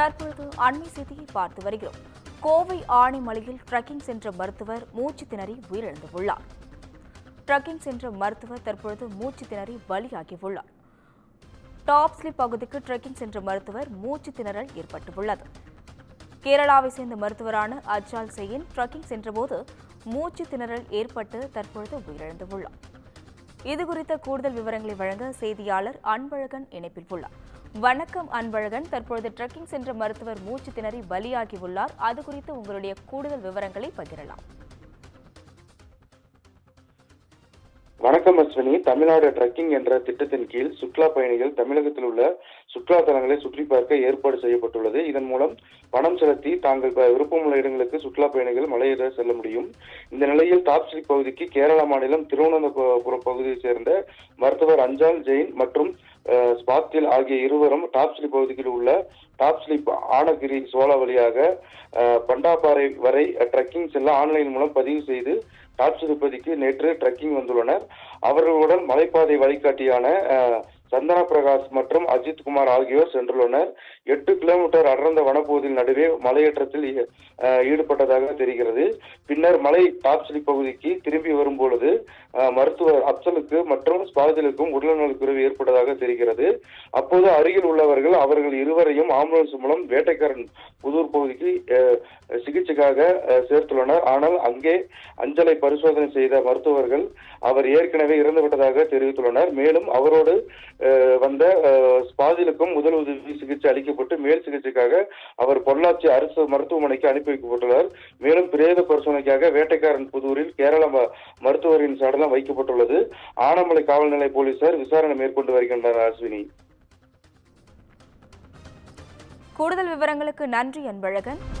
தற்பொழுது அண்மை செய்தியை பார்த்து வருகிறோம். கோவை ஆனைமலையில் ட்ரக்கிங் சென்ற மருத்துவர் மூச்சு திணறி உயிரிழந்துள்ளார். ட்ரக்கிங் சென்ற மருத்துவர் தற்பொழுது மூச்சு திணறி பலியாகியுள்ளார். டாப்ஸ்லி பகுதிக்கு ட்ரெக்கிங் சென்ற மருத்துவர் மூச்சு திணறல் ஏற்பட்டுள்ளது. கேரளாவை சேர்ந்த மருத்துவரான அஜால் செயின் ட்ரக்கிங் சென்றபோது மூச்சு திணறல் ஏற்பட்டு தற்பொழுது உயிரிழந்துள்ளார். இதுகுறித்த கூடுதல் விவரங்களை வழங்க செய்தியாளர் அன்பழகன் இணைப்பில் உள்ளார். வணக்கம் அன்பழகன். தற்பொழுது ட்ரெக்கிங் சென்ற மருத்துவர் மூச்சு திணறி பலியாகியுள்ளார். அது குறித்து உங்களுடைய கூடுதல் விவரங்களை பகிரலாம். வணக்கம் அஸ்வினி. தமிழ்நாடு ட்ரக்கிங் என்ற திட்டத்தின் கீழ் சுற்றுலா பயணிகள் தமிழகத்தில் உள்ள சுற்றுலா தலங்களை சுற்றி பார்க்க ஏற்பாடு செய்யப்பட்டுள்ளது. இதன் மூலம் பணம் செலுத்தி தாங்கள் விருப்பமுள்ள இடங்களுக்கு சுற்றுலா பயணிகள் மலையேற செல்ல முடியும். இந்த நிலையில் டாப்ஸ்லிப் பகுதிக்கு கேரளா மாநிலம் திருவனந்தபுரம் பகுதியைச் சேர்ந்த மருத்துவர் அஞ்சால் ஜெயின் மற்றும் ஸ்பாத்தில் ஆகிய இருவரும் டாப்ஸ்லிப் பகுதியில் உள்ள டாப் ஸ்லிப் ஆனகிரி சோழா வழியாக பண்டாப்பாறை வரை ட்ரக்கிங் செல்ல ஆன்லைன் மூலம் பதிவு செய்து டாப் திருப்பதிக்கு நேற்று ட்ரெக்கிங் வந்துள்ளனர். அவர்களுடன் மலைப்பாதை வழிகாட்டியான சந்தனா பிரகாஷ் மற்றும் அஜித் குமார் ஆகியோர் சென்றுள்ளனர். எட்டு கிலோமீட்டர் அடர்ந்த வனப்பகுதியில் நடுவே மலையேற்றத்தில் ஈ- ஈடுபட்டதாக தெரிகிறது. பின்னர் மலை டாப்ஸ்லி பகுதிக்கு திரும்பி வரும்பொழுது மருத்துவர் அப்சலுக்கு மற்றும் ஸ்பாதிலுக்கும் உடல்நலக்குறைவு ஏற்பட்டதாக தெரிகிறது. அப்போது அருகில் உள்ளவர்கள் அவர்கள் இருவரையும் ஆம்புலன்ஸ் மூலம் வேட்டைக்காரன் புதூர் பகுதிக்கு சிகிச்சைக்காக சேர்த்துள்ளனர். ஆனால் அங்கே அஞ்சலை பரிசோதனை செய்த மருத்துவர்கள் அவர் ஏற்கனவே இறந்துவிட்டதாக தெரிவித்துள்ளனர். மேலும் அவரோடு வந்த ஸ்பாதிலுக்கும் முதல் உதவி சிகிச்சை அளிக்கப்பட்டு மேல் சிகிச்சைக்காக அவர் பொள்ளாச்சி அரசு மருத்துவமனைக்கு அனுப்பி வைக்கப்பட்டுள்ளார். மேலும் பிரேத பரிசோதனைக்காக வேட்டைக்காரன் புதூரில் கேரள ம- மருத்துவரின் சடலம் வைக்கப்பட்டுள்ளது. ஆனமலை காவல் நிலைய போலீசார் விசாரணை மேற்கொண்டு வருகின்றனர் அஸ்வினி. கூடுதல் விவரங்களுக்கு நன்றி அன்பழகன்.